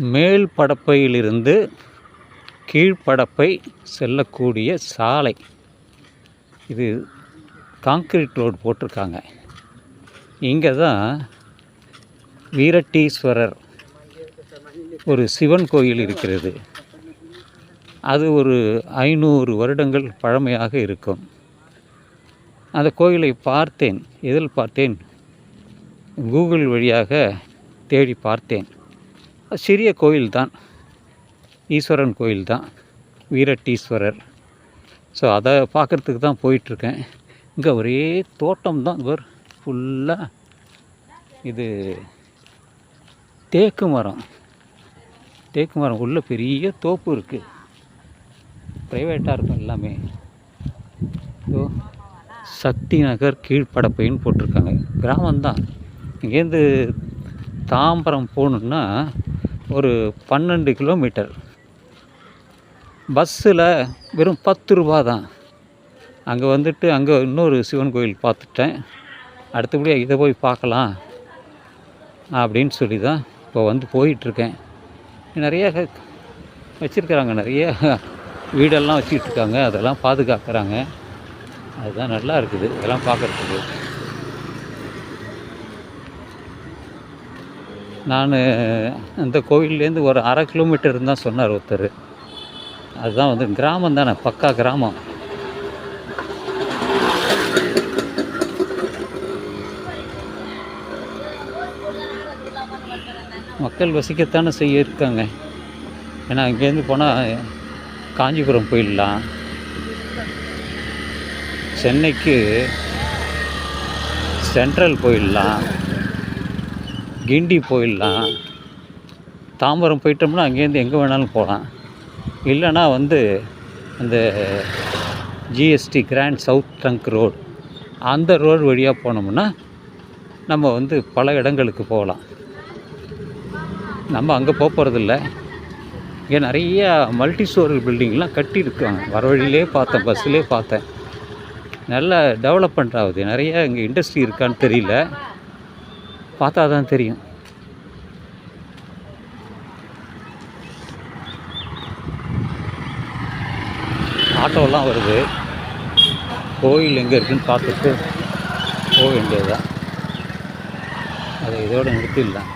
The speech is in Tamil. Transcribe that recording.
மேல் படப்பையிலிருந்து கீழ்ப்படப்பை செல்லக்கூடிய சாலை. இது காங்கிரீட் ரோடு போட்டிருக்காங்க. இங்கே தான் வீரட்டீஸ்வரர் ஒரு சிவன் கோயில் இருக்கிறது. அது ஒரு ஐநூறு வருடங்கள் பழமையாக இருக்கும். அந்த கோயிலை பார்த்தேன் எதில் பார்த்தேன்? கூகுள் வழியாக தேடி பார்த்தேன். சிறிய கோயில் தான் ஈஸ்வரன் கோயில் தான் வீரட்டீஸ்வரர். ஸோ அதை பார்க்குறதுக்கு தான் போயிட்டுருக்கேன். இங்கே ஒரே தோட்டம் தான் ஒரு ஃபுல்லாக இது தேக்கு மரம். தேக்கு மரம் உள்ள பெரிய தோப்பு இருக்குது ப்ரைவேட்டாக இருக்கும் எல்லாமே. ஸோ சக்தி நகர் கீழ்ப்படப்பைன்னு போட்டிருக்காங்க. கிராமம்தான். இங்கேருந்து தாம்பரம் போகணுன்னா ஒரு பன்னெண்டு கிலோமீட்டர். பஸ்ஸில் வெறும் பத்து ரூபா தான். அங்கே வந்துட்டு அங்கே இன்னொரு சிவன் கோயில் பார்த்துட்டேன். அடுத்தபடியாக இதை போய் பார்க்கலாம் அப்படின்னு சொல்லி தான் இப்போ வந்து போயிட்டுருக்கேன். நிறைய வச்சுருக்குறாங்க நிறைய வீடெல்லாம் வச்சுக்கிட்டு இருக்காங்க அதெல்லாம் பாதுகாக்கிறாங்க. அதுதான் நல்லா இருக்குது இதெல்லாம் பார்க்குறதுக்கு. நான் அந்த கோவில்லேருந்து ஒரு அரை கிலோமீட்டர் தான் சொன்னார் ஒருத்தர். அதுதான் வந்து கிராமம் தானே பக்கா கிராமம். மக்கள் வசிக்கத்தானே செய்ய இருக்காங்க. ஏன்னா இங்கேருந்து போனால் காஞ்சிபுரம் போயிடலாம். சென்னைக்கு சென்ட்ரல் போயிடலாம். கிண்டி போயிடலாம். தாம்பரம் போயிட்டோம்னா அங்கேருந்து எங்கே வேணாலும் போகலாம். இல்லைன்னா வந்து அந்த GST grand south trunk road அந்த ரோடு வழியாக போனோம்னா நம்ம வந்து பல இடங்களுக்கு போகலாம். நம்ம அங்கே போக போகிறதில்ல இங்கே நிறைய மல்டி ஸ்டோரி பில்டிங்லாம் கட்டியிருக்காங்க. வர வழியிலே பார்த்தேன் பஸ்ஸிலே பார்த்தேன். நல்லா டெவலப்மெண்ட் ஆகுது. நிறைய இங்கே இண்டஸ்ட்ரி இருக்கான்னு தெரியல. பார்த்தா தான் தெரியும். ஆட்டோலாம் வருது. கோயில் எங்கே இருக்குன்னு பார்த்துட்டு போக வேண்டியதுதான். அதை இதோடு நிறுத்திடலாம்.